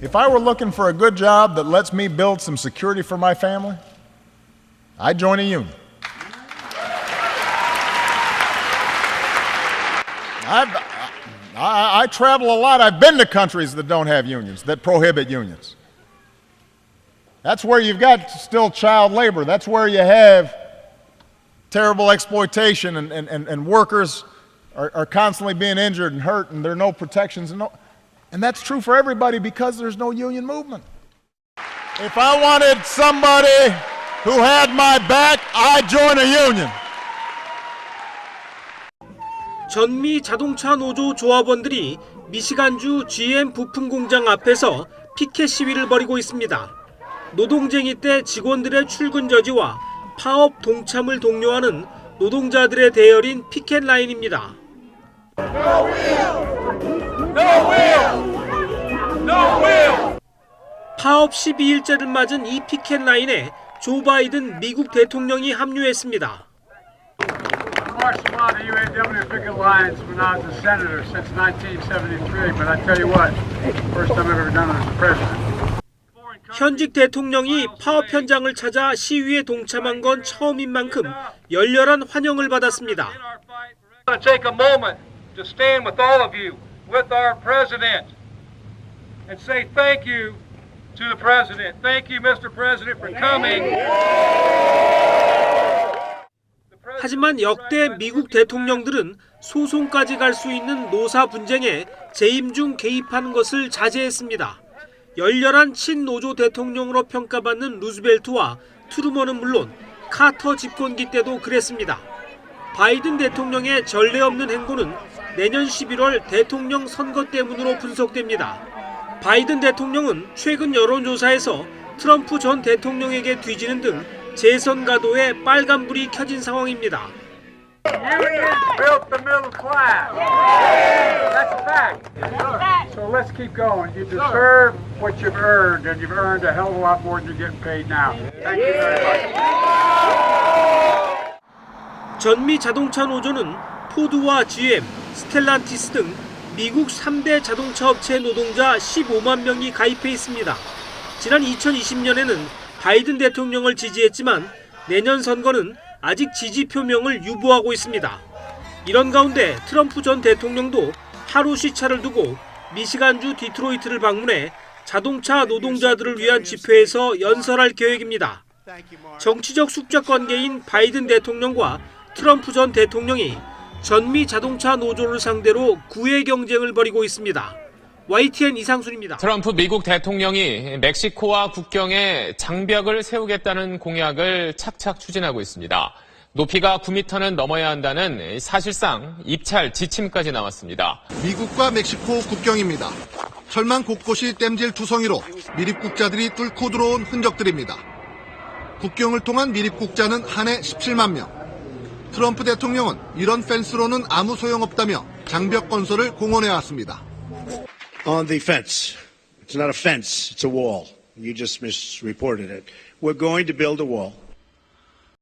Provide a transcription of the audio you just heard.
If I were looking for a good job that lets me build some security for my family, I'd join a union. I've, I, I travel a lot. I've been to countries that don't have unions, that prohibit unions. That's where you've got still child labor. That's where you have terrible exploitation and, and, and, and workers are, are constantly being injured and hurt and there are no protections. And, no, and that's true for everybody because there's no union movement. If I wanted somebody who had my back, I'd join a union. 전미 자동차 노조 조합원들이 미시간주 GM 부품 공장 앞에서 피켓 시위를 벌이고 있습니다. 노동쟁이 때 직원들의 출근 저지와 파업 동참을 독려하는 노동자들의 대열인 피켓 라인입니다. 파업 12일째를 맞은 이 피켓 라인에 조 바이든 미국 대통령이 합류했습니다. marched a lot of UAW picket lines when I was a senator since 1973, but I tell you what, first time I've ever done it as a president. 현직 대통령이 파업 현장을 찾아 시위에 동참한 건 처음인 만큼 열렬한 환영을 받았습니다. I'm going to take a moment to stand with all of you, with our president, and say thank you to the president. Thank you, Mr. President, for coming. 하지만 역대 미국 대통령들은 소송까지 갈 수 있는 노사 분쟁에 재임 중 개입하는 것을 자제했습니다. 열렬한 친노조 대통령으로 평가받는 루즈벨트와 트루먼은 물론 카터 집권기 때도 그랬습니다. 바이든 대통령의 전례 없는 행보는 내년 11월 대통령 선거 때문으로 분석됩니다. 바이든 대통령은 최근 여론조사에서 트럼프 전 대통령에게 뒤지는 등 재선 가도에 빨간불이 켜진 상황입니다. 전미 자동차 노조는 포드와 GM, 스텔란티스 등 미국 3대 자동차 업체 노동자 15만 명이 가입해 있습니다. 지난 2020년에는 바이든 대통령을 지지했지만 내년 선거는 아직 지지 표명을 유보하고 있습니다. 이런 가운데 트럼프 전 대통령도 하루 시차를 두고 미시간주 디트로이트를 방문해 자동차 노동자들을 위한 집회에서 연설할 계획입니다. 정치적 숙적 관계인 바이든 대통령과 트럼프 전 대통령이 전미 자동차 노조를 상대로 구애 경쟁을 벌이고 있습니다. YTN 이상순입니다. 트럼프 미국 대통령이 멕시코와 국경에 장벽을 세우겠다는 공약을 착착 추진하고 있습니다. 높이가 9m는 넘어야 한다는 사실상 입찰 지침까지 나왔습니다. 미국과 멕시코 국경입니다. 철망 곳곳이 땜질 투성이로 미립국자들이 뚫고 들어온 흔적들입니다. 국경을 통한 미립국자는 한 해 17만 명. 트럼프 대통령은 이런 펜스로는 아무 소용없다며 장벽 건설을 공언해 왔습니다. on the fence. It's not a fence, it's a wall. You just misreported it. We're going to build a wall.